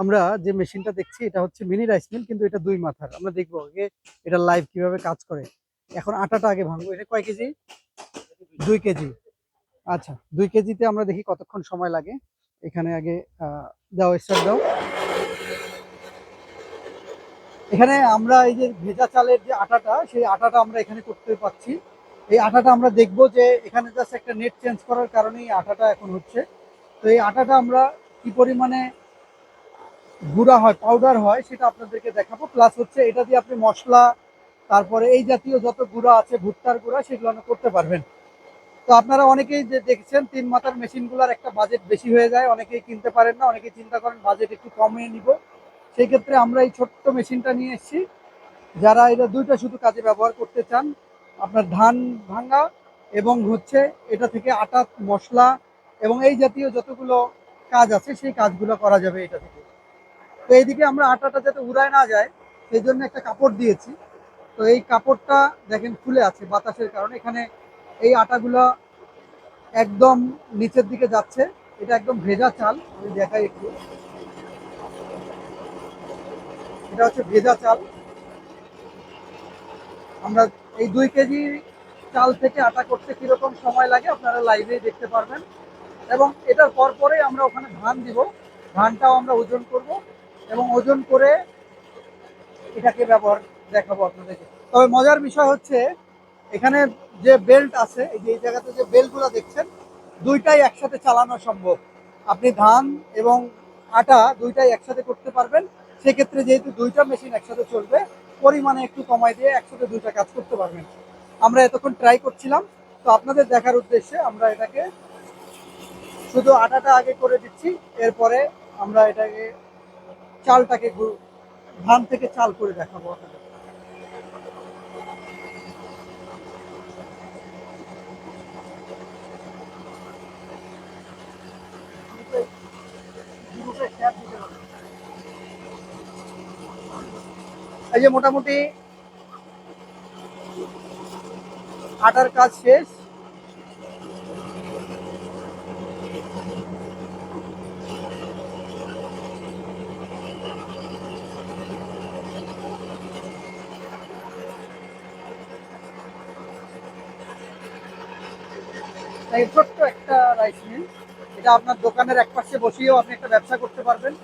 আমরা যে মেশিনটা দেখছি, এটা হচ্ছে মিনি রাইস মিল, কিন্তু এটা দুই মাথার। আমরা দেখব আগে এটা লাইভ কীভাবে কাজ করে। এখন আটাটা আগে ভাঙবো। এটা কয় কেজি? দুই কেজি। আচ্ছা দুই কেজিতে আমরা দেখি কতক্ষণ সময় লাগে। এখানে আগে দাও, স্টার্ট দাও। এখানে আমরা এই যে ভেজা চালের যে আটাটা, সেই আটাটা আমরা এখানে করতে পাচ্ছি এই আটাটা আমরা দেখব যে এখানে জাস্ট একটা নেট চেঞ্জ করার কারণেই আটাটা এখন হচ্ছে। তো এই আটাটা আমরা কি পরিমাণে গুঁড়া হয় পাউডার হয়, সেটা আপনাদেরকে দেখাবো। প্লাস হচ্ছে এটা দিয়ে আপনি মশলা, তারপরে এই জাতীয় যত গুঁড়া আছে, ভুট্টার গুঁড়া, সেগুলো করতে পারবেন। তো আপনারা অনেকেই যে দেখছেন, তিন মাথার মেশিনগুলোর একটা বাজেট বেশি হয়ে যায়। অনেকেই কিনতে পারেন না, অনেকেই চিন্তা করেন বাজেট একটু কমিয়ে নিব। সেই ক্ষেত্রে আমরা এই ছোট্ট মেশিনটা নিয়ে এসেছি। যারা এটা দুইটা শুধু কাজে ব্যবহার করতে চান, আপনার ধান ভাঙা এবং হচ্ছে এটা থেকে আটা মশলা এবং এই জাতীয় যতগুলো কাজ আছে, সেই কাজগুলো করা যাবে এটা থেকে। তো এইদিকে আমরা আটাটা যাতে উড়ায় না যায়, সেই জন্য একটা কাপড় দিয়েছি। তো এই কাপড়টা দেখেন খুলে আছে বাতাসের কারণে। এখানে এই আটাগুলো একদম নিচের দিকে যাচ্ছে। এটা একদম ভেজা চাল, আমি দেখাই একটু। এটা হচ্ছে ভেজা চাল। আমরা এই দুই কেজি চাল থেকে আটা করতে কীরকম সময় লাগে আপনারা লাইভে দেখতে পারবেন। এবং এটার পর পরেই আমরা ওখানে ধান দিব। ধানটাও আমরা ওজন করব। এবং ওজন করে এটাকে ব্যবহার দেখাবো আপনাদেরকে। তবে মজার বিষয় হচ্ছে, এখানে যে বেল্ট আছে, এই যে এই জায়গাতে যে বেল্টগুলো দেখছেন, দুইটাই একসাথে চালানো সম্ভব। আপনি ধান এবং আটা দুইটাই একসাথে করতে পারবেন। সেক্ষেত্রে যেহেতু দুইটা মেশিন একসাথে চলবে, পরিমাণে একটু কমাই দিয়ে একসাথে দুইটা কাজ করতে পারবেন। আমরা এতক্ষণ ট্রাই করছিলাম, তো আপনাদের দেখার উদ্দেশ্যে আমরা এটাকে শুধু আটাটা আগে করে দিচ্ছি, এরপরে আমরা এটাকে চালটাকে ধান থেকে চাল করে দেখাবো এই যে মোটামুটি আটার কাজ শেষ। এই ছোট্ট একটা রাইস মিল এটা আপনার দোকানের এক পাশে বসিয়েও আপনি একটা ব্যবসা করতে পারবেন।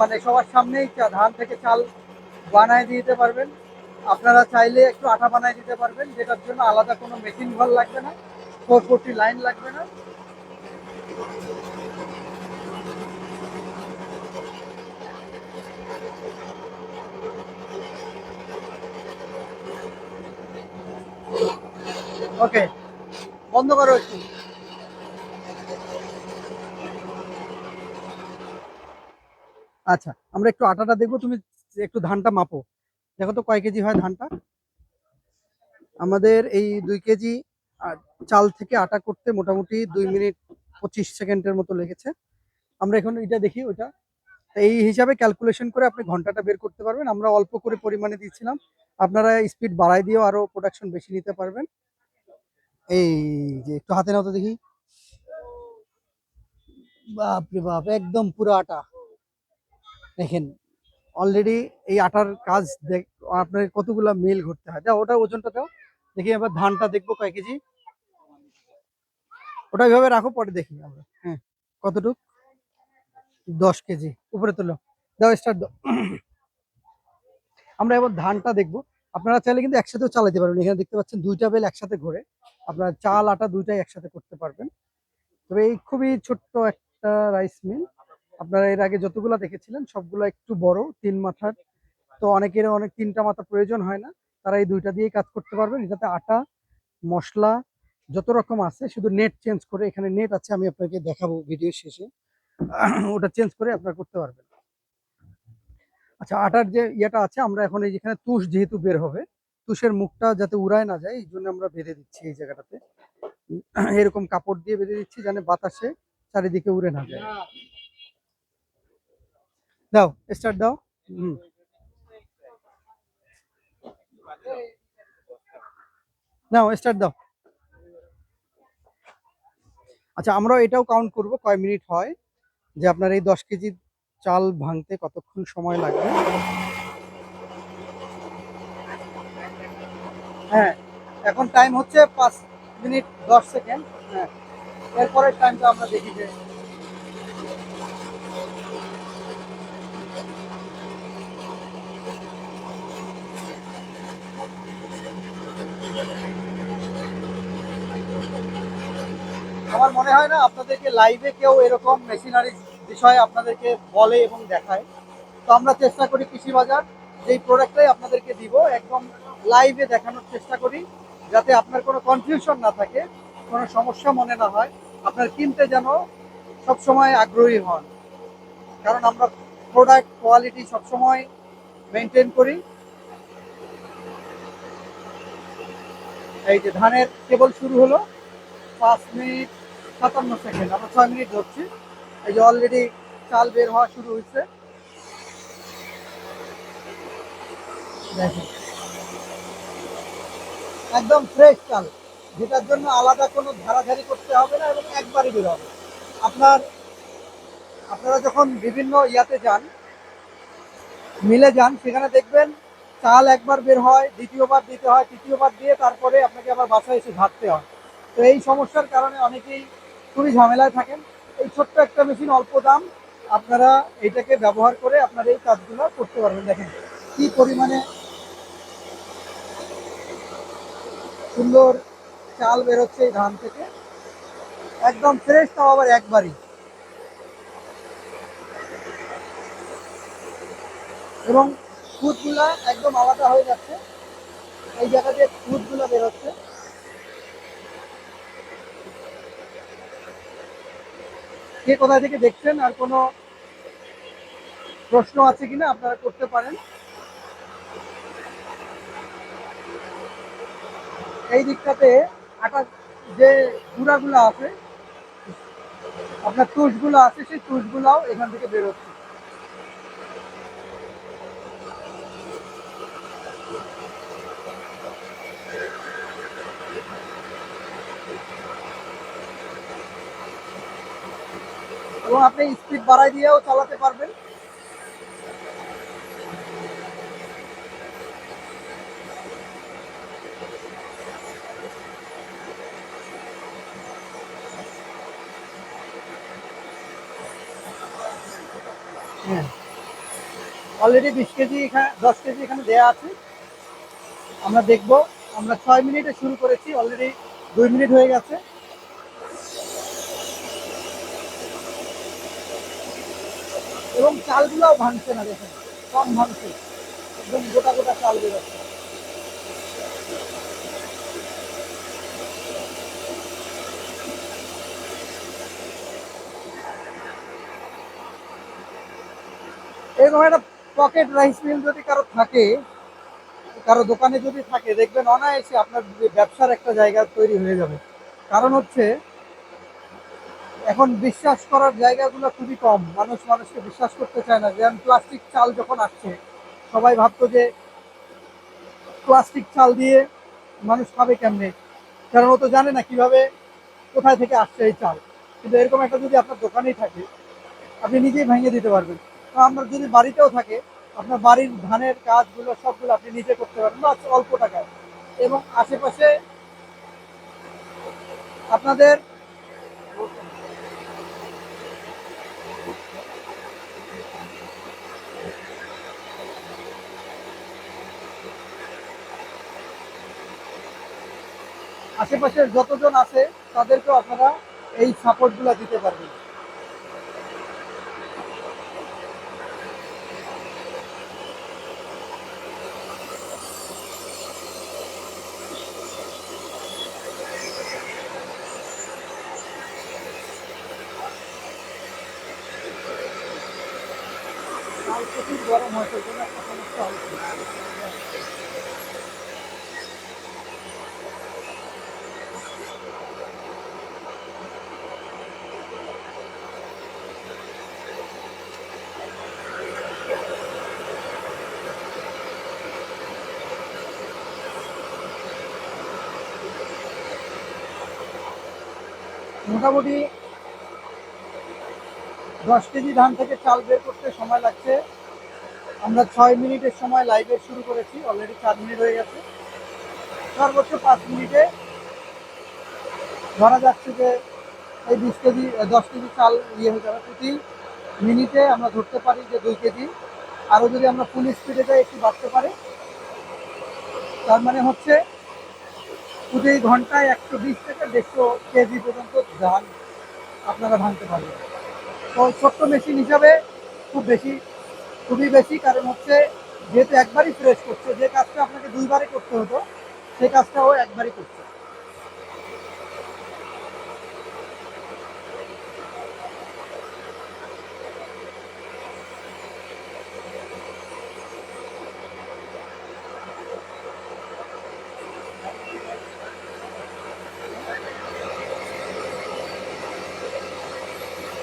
মানে সবার সামনেই ধান থেকে চাল বানায় দিতে পারবেন। আপনারা চাইলে একটু আটা বানায় দিতে পারবেন, যেটার জন্য আলাদা কোনো মেশিন ঘর লাগবে না ফোর ফোরটি লাইন লাগবে না। ওকে বন্ধ করো একটু। আচ্ছা আমরা একটু আটাটা দেখব, তুমি একটু ধানটা মাপো। দেখো তো কয় কেজি হয় ধানটা? আমাদের এই দুই কেজি চাল থেকে আটা করতে মোটামুটি দুই মিনিট পঁচিশ সেকেন্ডের মতো লেগেছে। আমরা এখন এটা দেখি ওইটা এই হিসাবে ক্যালকুলেশন করে আপনি ঘন্টাটা বের করতে পারবেন। আমরা অল্প করে পরিমাণে দিচ্ছিলাম। আপনারা স্পিড বাড়াই দিয়েও আরও প্রোডাকশন বেশি নিতে পারবেন। এই যে একটু হাতে নাও তো দেখি। বাপরে বাপ, একদম পুরো আটা। দেখেন অলরেডি এই আটার কাজ দেখ, আপনার কতগুলা মিল ঘুরতে হয়। দাও ওটা ওজনটা দাও। দেখি এবার ধানটা দেখব কয় কেজি। ওটা এভাবে রাখো, পরে দেখি আমরা। হ্যাঁ কতটুক? দশ কেজি। উপরে তোলো। দাও স্টার্ট দাও। আমরা এবার ধানটা দেখব। আপনারা চাইলে কিন্তু একসাথেও চালাতে পারবেন। এখানে দেখতে পাচ্ছেন দুইটা বেল একসাথে ঘোরে। আপনার চাল, আটা দুইটাই একসাথে করতে পারবেন। তবে এই খুবই ছোট্ট একটা রাইস মিল আপনারা এর আগে যতগুলা দেখেছিলেন, সবগুলো একটু বড়, তিন মাথার। তো অনেকের অনেক তিনটা মাথা প্রয়োজন হয় না। তারা এই দুইটা দিয়েই কাজ করতে পারবেন। এটাতে আটা, মশলা, যত রকম আছে, শুধু নেট চেঞ্জ করে, এখানে নেট আছে, আমি আপনাকে দেখাবো ভিডিও শেষে। ওটা চেঞ্জ করে আপনারা করতে পারবেন। আচ্ছা আটার যে ইয়েটা আছে, আমরা এখন এই যেখানে তুষ যেহেতু বের হবে তুষের মুখটা যাতে উড়ায় না যায়, এই জন্য আমরা বেঁধে দিচ্ছি এই জায়গাটাতে। এরকম কাপড় দিয়ে বেঁধে দিচ্ছি যেন বাতাসে চারিদিকে উড়ে না যায়। দাও স্টার্ট দাও। হুম। নাও স্টার্ট দাও। আচ্ছা আমরা এটাও কাউন্ট করব, কয় মিনিট হয়? যে আপনার এই দশ কেজি চাল ভাঙতে কতক্ষণ সময় লাগবে? হ্যাঁ এখন টাইম হচ্ছে পাঁচ মিনিট দশ সেকেন্ড হ্যাঁ। এরপরের টাইমটা আমরা দেখি যে আমার মনে হয় না আপনাদেরকে লাইভে কেউ এরকম মেশিনারি বিষয়ে আপনাদেরকে বলে এবং দেখায়। তো আমরা চেষ্টা করি কৃষি বাজার যেই প্রোডাক্টটাই আপনাদেরকে দিব, একদম লাইভে দেখানোর চেষ্টা করি, যাতে আপনার কোনো কনফিউশন না থাকে, কোনো সমস্যা মনে না হয়। আপনার কিনতে যেন সবসময় আগ্রহী হন। কারণ আমরা প্রোডাক্ট কোয়ালিটি সবসময় মেনটেন করি। এই যে ধানের কেবল শুরু হলো, পাঁচ মিনিট সাতান্ন সেকেন্ড, আমরা ছয় মিনিট ধরছি। এই যে অলরেডি চাল বের হওয়া শুরু হয়েছে। দেখেন। একদম ফ্রেশ চাল, যেটার জন্য আলাদা কোনো ধারাধারি করতে হবে না এবং একবারই বের হবে। আপনার, আপনারা যখন বিভিন্ন ইয়াতে যান, মিলে যান, সেখানে দেখবেন চাল একবার বের হয়, দ্বিতীয়বার দিতে হয়, তৃতীয়বার দিয়ে তারপরে আপনাকে আবার বাসায় এসে ঘাটতে হয়। তো এই সমস্যার কারণে অনেকেই খুবই ঝামেলায় থাকেন। এই ছোট্ট একটা মেশিন অল্প দাম, আপনারা এইটাকে ব্যবহার করে আপনার এই কাজগুলো করতে পারবেন। দেখেন, কি পরিমাণে সুন্দর চাল বেরোচ্ছে এই ধান থেকে। একদম ফ্রেশ তাও আবার একবারই। এবং খুদগুলা একদম আলাদা হয়ে যাচ্ছে। এই জায়গা দিয়ে খুদগুলা বেরোচ্ছে কে কোথা থেকে দেখছেন আর কোনো প্রশ্ন আছে কিনা আপনারা করতে পারেন। এই দিকটাতে আটা যে গুঁড়াগুলো আছে, আপনার তুষগুলো আছে, সেই তুষগুলাও এখান থেকে বেরোচ্ছে। এবং আপনি স্পিড বাড়াই দিয়েও চালাতে পারবেন। অলরেডি বিশ কেজি এখানে দশ কেজি এখানে দেওয়া আছে। আমরা দেখব, আমরা ছয় মিনিটে শুরু করেছি অলরেডি দুই মিনিট হয়ে গেছে। এবং চালগুলোও ভাঙছে না, দেখেন, কম ভাঙছে। একদম গোটা গোটা চাল বেরোচ্ছে এরকম একটা পকেট রাইস মিল যদি কারও থাকে, কারও দোকানে যদি থাকে, দেখবেন অনায়াসে আপনার ব্যবসার একটা জায়গা তৈরি হয়ে যাবে। কারণ হচ্ছে, এখন বিশ্বাস করার জায়গাগুলো খুবই কম। মানুষ মানুষকে বিশ্বাস করতে চায় না। যেমন প্লাস্টিক চাল যখন আসছে, সবাই ভাবতো যে প্লাস্টিক চাল দিয়ে মানুষ খাবে কেমনে? কারণ ও তো জানে না কীভাবে, কোথায় থেকে আসছে এই চাল। কিন্তু এরকম একটা যদি আপনার দোকানেই থাকে, আপনি নিজেই ভেঙে দিতে পারবেন। আপনার যদি বাড়িতেও থাকে, আপনার বাড়ির ধানের কাজগুলো সবগুলো আপনি নিজে করতে পারেন বা অল্প টাকায়। এবং আশেপাশে আপনাদের আশেপাশের যতজন আছে, তাদেরকেও আপনারা এই সাপোর্টগুলো দিতে পারবেন। প্রচুর গরম হয় সেই জন্য মোটামুটি দশ কেজি ধান থেকে চাল বের করতে সময় লাগছে। আমরা ছয় মিনিটের সময় লাইভে শুরু করেছি অলরেডি চার মিনিট হয়ে গেছে। সর্বোচ্চ পাঁচ মিনিটে ধরা যাচ্ছে যে এই বিশ কেজি দশ কেজি চাল ইয়ে হয়ে যাবে প্রতি মিনিটে আমরা ধরতে পারি যে দুই কেজি। আরও যদি আমরা ফুল স্পিডে যাই, একটু বাড়তে পারে। তার মানে হচ্ছে প্রতি ঘন্টায় একশো বিশ থেকে দেড়শো কেজি পর্যন্ত ধান আপনারা ভাঙতে পারবেন। ছোট্ট মেশিন হিসাবে খুব বেশি, খুবই বেশি, কারণ হচ্ছে যেহেতু একবারই ফ্রেশ করছে, যে কাজটা আপনাকে দুইবারে করতে হতো, সেই কাজটাও একবারই করছে।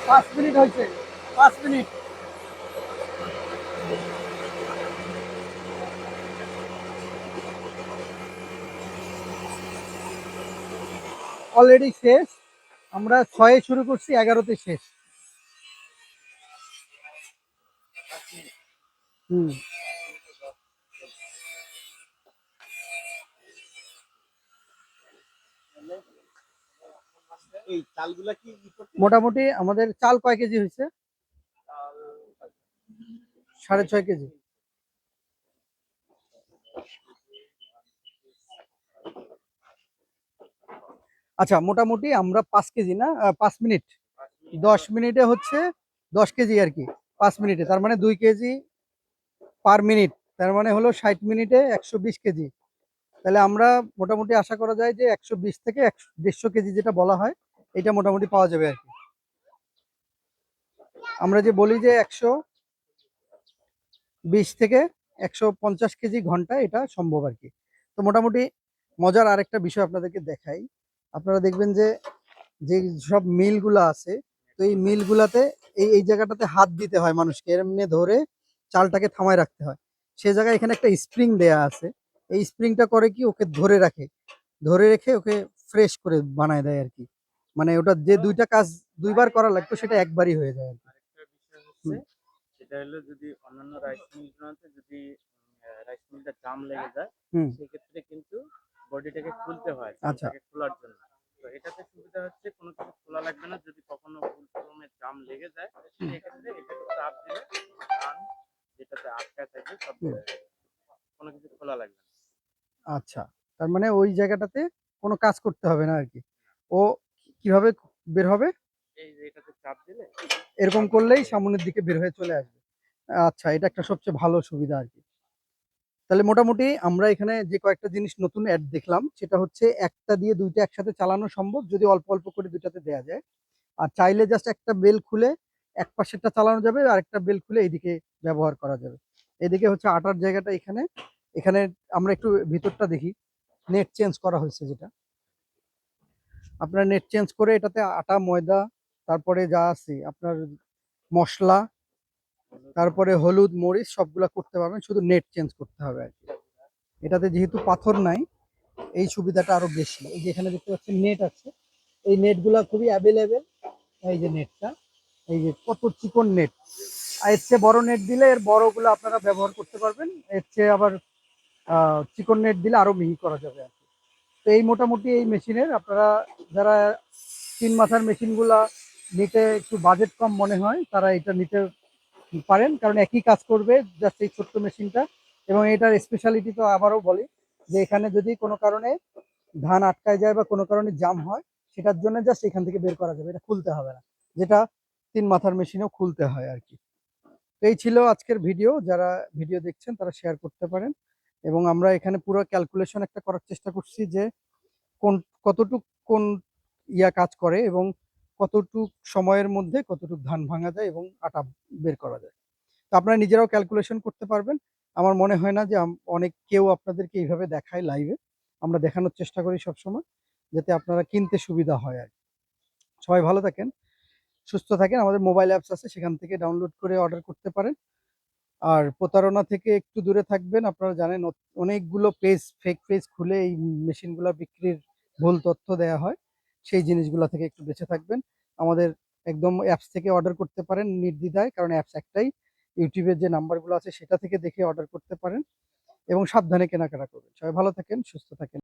পাঁচ মিনিট হয়েছে পাঁচ মিনিট। অলরেডি শেষ। আমরা ছয়ে শুরু করছি এগারোতে শেষ। হুম। এই চালগুলা কি মোটামুটি আমাদের চাল কয় কেজি হয়েছে? সাড়ে ছয় কেজি। আচ্ছা মোটামুটি আমরা পাঁচ কেজি না? পাঁচ মিনিট। দশ মিনিটে হচ্ছে দশ কেজি আর কি পাঁচ মিনিটে। তার মানে দুই কেজি পার মিনিট। তার মানে হলো ষাট মিনিটে একশো বিশ কেজি। তাহলে আমরা মোটামুটি আশা করা যায় যে একশো বিশ থেকে একশো দেড়শো কেজি যেটা বলা হয় এটা মোটামুটি পাওয়া যাবে আর কি। আমরা যে বলি যে একশো বিশ থেকে একশো পঞ্চাশ কেজি ঘণ্টা এটা সম্ভব আর কি। তো মোটামুটি মজার আরেকটা বিষয় আপনাদেরকে দেখাই। আপনারা দেখবেন যে যে সব মিলগুলো আছে, তো এই মিলগুলাতে এই এই জায়গাটাতে হাত দিতে হয় মানুষকে। এমনি ধরে চালটাকে থামায় রাখতে হয়। সে জায়গায় এখানে একটা স্প্রিং দেয়া আছে। এই স্প্রিংটা করে কি ওকে ধরে রাখে। ধরে রেখে ওকে ফ্রেশ করে বানায় দেয় আর কি। মানে ওটা যে দুইটা কাজ দুইবার করা লাগতো সেটা একবারই হয়ে যায় সেটা হলো যদি অন্যান্য রাইস মিলগুলোতে যদি রাইস মিলটা জাম লেগে যায়। সেক্ষেত্রে কিন্তু বডিটাকে খুলতে হয় আচ্ছা। খোলার জন্য তো এটাতে সুবিধা হচ্ছে কোনো কিছু খোলা লাগবে না যদি কখনো জাম লেগে যায় সেক্ষেত্রে এটাকে চাপ দিলে ধান যেটাতে আটকা থাকে সব। কোনো কিছু খোলা লাগবে না আচ্ছা তার মানে ওই জায়গাটাতে কোনো কাজ করতে হবে না আর কি ও কীভাবে বের হবে? এরকম করলেই সামনের দিকে বের হয়ে চলে আসবে। আচ্ছা এটা একটা সবচেয়ে ভালো সুবিধা আর কি। তাহলে মোটামুটি আমরা এখানে যে কয়েকটা জিনিস নতুন অ্যাড দেখলাম সেটা হচ্ছে একটা দিয়ে দুইটা একসাথে চালানো সম্ভব যদি অল্প অল্প করে দুইটাতে দেয়া যায়। আর চাইলে জাস্ট একটা বেল খুলে এক পাশেরটা চালানো যাবে আর একটা বেল খুলে এইদিকে ব্যবহার করা যাবে। এদিকে হচ্ছে আটার জায়গাটা এখানে। এখানে আমরা একটু ভিতরটা দেখি। নেট চেঞ্জ করা হয়েছে যেটা। আপনার নেট চেঞ্জ করে এটাতে আটা, ময়দা, তারপরে যা আছে, আপনার মশলা, তারপরে হলুদ, মরিচ সবগুলা করতে পারবেন, শুধু নেট চেঞ্জ করতে হবে আর কি। এটাতে যেহেতু পাথর নাই, এই সুবিধাটা আরও বেশি। এই যে এখানে দেখতে পাচ্ছেন নেট আছে, এই নেটগুলা খুবই অ্যাভেলেবেল এই যে নেটটা এই যে কত চিকন নেট আর এর চেয়ে বড় নেট দিলে এর বড়গুলো আপনারা ব্যবহার করতে পারবেন, এর চেয়ে আবার চিকন নেট দিলে আরও মিহি করা যাবে আর কি। তো এই মোটামুটি এই মেশিনের আপনারা যারা তিন মাথার মেশিনগুলা নিতে একটু বাজেট কম মনে হয়, তারা এটা নিতে পারেন। কারণ একই কাজ করবে জাস্ট এই ছোট্ট মেশিনটা। এবং এটার স্পেশালিটি তো আবারও বলি যে এখানে যদি কোনো কারণে ধান আটকায় যায় বা কোনো কারণে জাম হয়, সেটার জন্য জাস্ট এখান থেকে বের করা যাবে। এটা খুলতে হবে না। যেটা তিন মাথার মেশিনেও খুলতে হয় আর কি। এই ছিল আজকের ভিডিও যারা ভিডিও দেখছেন, তারা শেয়ার করতে পারেন। এবং আমরা এখানে পুরো ক্যালকুলেশন একটা করার চেষ্টা করছি যে কোন, কতটুক কোন ইয়া কাজ করে এবং কতটুক সময়ের মধ্যে কতটুক ধান ভাঙা যায় এবং আটা বের করা যায়। তো আপনারা নিজেরাও ক্যালকুলেশন করতে পারবেন। আমার মনে হয় না যে অনেক কেউ আপনাদেরকে এইভাবে দেখায় লাইভে আমরা দেখানোর চেষ্টা করি সবসময়, যাতে আপনারা কিনতে সুবিধা হয় আর। সবাই ভালো থাকেন, সুস্থ থাকেন। আমাদের মোবাইল অ্যাপস আছে, সেখান থেকে ডাউনলোড করে অর্ডার করতে পারেন। আর প্রতারণা থেকে একটু দূরে থাকবেন। আপনারা জানেন অনেকগুলো পেজ ফেক পেজ খুলে এই মেশিনগুলো বিক্রির ভুল তথ্য দেয়া হয়। সেই জিনিসগুলো থেকে একটু বেঁচে থাকবেন। আমাদের একদম অ্যাপস থেকে অর্ডার করতে পারেন নির্দ্বিধায়, কারণ অ্যাপস একটাই। ইউটিউবের যে নাম্বারগুলো আছে, সেটা থেকে দেখে অর্ডার করতে পারেন এবং সাবধানে কেনাকাটা করবেন। সবাই ভালো থাকেন, সুস্থ থাকেন।